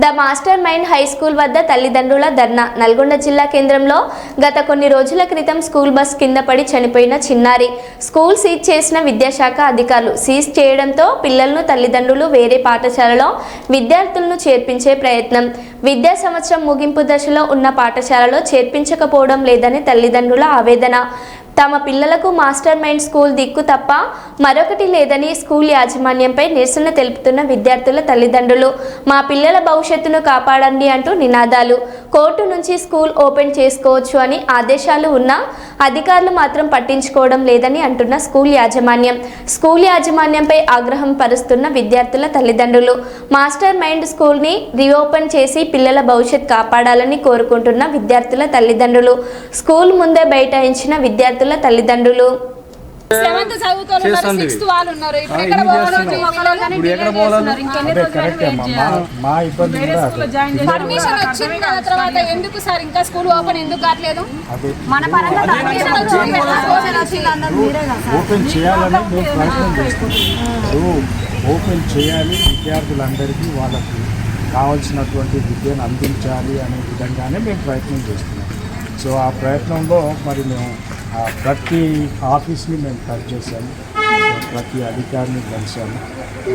The master mind high school వద్ద తల్లిదండ్రుల ధర్నా. నల్గొండ జిల్లా కేంద్రంలో గత కొన్ని రోజుల క్రితం స్కూల్ బస్ కింద పడి చనిపోయిన చిన్నారి. స్కూల్ సీజ్ చేసిన విద్యాశాఖ అధికారులు సీజ్ చేయడంతో పిల్లలను తల్లిదండ్రులు వేరే పాఠశాలలో విద్యార్థులను చేర్పించే ప్రయత్నం. విద్యా సంవత్సరం ముగింపు దశలో ఉన్న పాఠశాలలో చేర్పించకపోవడం లేదని తల్లిదండ్రుల ఆవేదన. తమ పిల్లలకు మాస్టర్ మైండ్ స్కూల్ దిక్కు తప్ప మరొకటి లేదని స్కూల్ యాజమాన్యంపై నిరసన తెలుపుతున్న విద్యార్థుల తల్లిదండ్రులు మా పిల్లల భవిష్యత్తును కాపాడండి అంటూ నినాదాలు. కోర్టు నుంచి స్కూల్ ఓపెన్ చేసుకోవచ్చు అని ఆదేశాలు ఉన్నా అధికారులు మాత్రం పట్టించుకోవడం లేదని అంటున్న స్కూల్ యాజమాన్యం. స్కూల్ యాజమాన్యంపై ఆగ్రహం పరుస్తున్న విద్యార్థుల తల్లిదండ్రులు. మాస్టర్ మైండ్ స్కూల్ని రీఓపెన్ చేసి పిల్లల భవిష్యత్ కాపాడాలని కోరుకుంటున్న విద్యార్థుల తల్లిదండ్రులు. స్కూల్ ముందే బైఠాయించిన విద్యార్థుల తల్లిదండ్రులు. సెవెంత్ చదువుకోవాలి. సిక్స్త్ వాళ్ళు ఉన్నారు. ఇప్పుడు ఎక్కడ పోవాలో తర్వాత ఎందుకు సార్? ఇంకా స్కూల్ ఓపెన్ ఎందుకు కావట్లేదు? అదే. మన పరంగా పర్మిషన్ ఓపెన్ చేయాలని మేము ప్రయత్నం చేస్తున్నాం ఓపెన్ చేయాలి విద్యార్థులందరికీ వాళ్ళకి కావాల్సినటువంటి విద్యను అందించాలి అనే విధంగానే మేము ప్రయత్నం చేస్తున్నాం. సో ఆ ప్రయత్నంలో మరి మేము ప్రతి ఆఫీస్ని మేము టచ్ చేశాము ప్రతి అధికారిని కలిసాము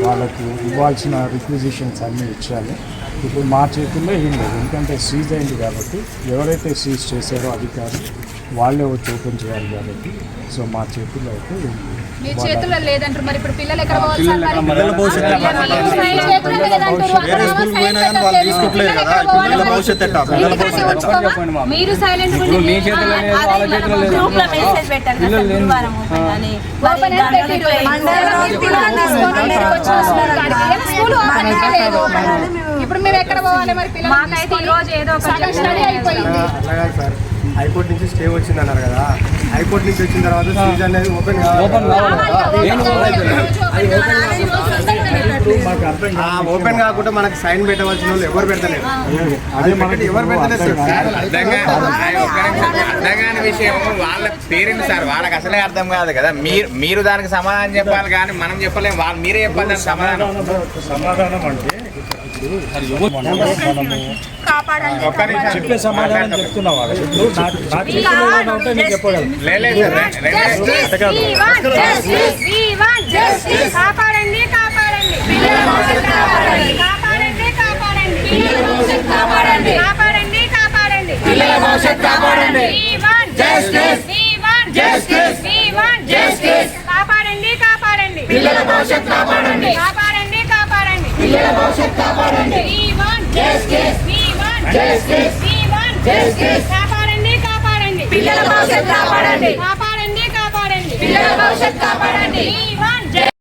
వాళ్ళకు ఇవ్వాల్సిన రిక్విజిషన్స్ అన్నీ ఇచ్చాము. ఇప్పుడు మా చేతుల్లో ఏం లేదు. ఎందుకంటే సీజ్ అయింది కాబట్టి ఎవరైతే సీజ్ చేశారో అధికారులు వాళ్ళే వచ్చి ఓపెన్ చేయాలి కాబట్టి సో మా చేతుల్లో అయితే. మీ చేతుల్లో లేదంటారు మరి ఇప్పుడు పిల్లలు ఎక్కడ పోవాలి సార్. మరి? సైలెంట్ ఇప్పుడు మేము ఎక్కడ పోవాలి మరి పిల్లలు మాకైతే ఈ రోజు ఏదో ఒకటి సగం స్టడీ అయిపోయింది. హైకోర్టు నుంచి స్టే వచ్చింది అన్నారు కదా. హైకోర్టు నుంచి వచ్చిన తర్వాత సీజ్ అనేది ఓపెన్ ఓపెన్ కావాలి ఓపెన్ కాకుండా మనకు సైన్ పెట్టవలసిన వాళ్ళు ఎవరు పెడతలేరు. అదే మనకి ఎవరు పెడతలేదు విషయం వాళ్ళ పేరెంట్స్ సార్ వాళ్ళకి అసలే అర్థం కాదు కదా. మీరు మీరు దానికి సమాధానం చెప్పాలి కానీ మనం చెప్పలేము వాళ్ళు మీరే చెప్పాలి దానికి సమాధానం. సమాధానం అంటే ఇప్పుడు చెప్పే సమాధానం చెప్తున్నా ఇప్పుడు నా- నా చేతిలో ఉంటే నేను చెప్పగలను కాపాడండి కాపాడండి పిల్లల భవిష్యత్తు కాపాడండి కాపాడండి కాపాడండి కాపాడండి కాపాడండి జస్టిస్ జస్టిస్ జస్టిస్ కాపాడండి కాపాడండి పిల్లల భవిష్యత్తు కాపాడండి కాపాడండి. పిల్లల భవిష్యత్తు కాపాడండి. కాపాడండి కాపాడండి. పిల్లల భవిష్యత్తు కాపాడండి. కాపాడండి కాపాడండి. పిల్లల భవిష్యత్తు కాపాడండి.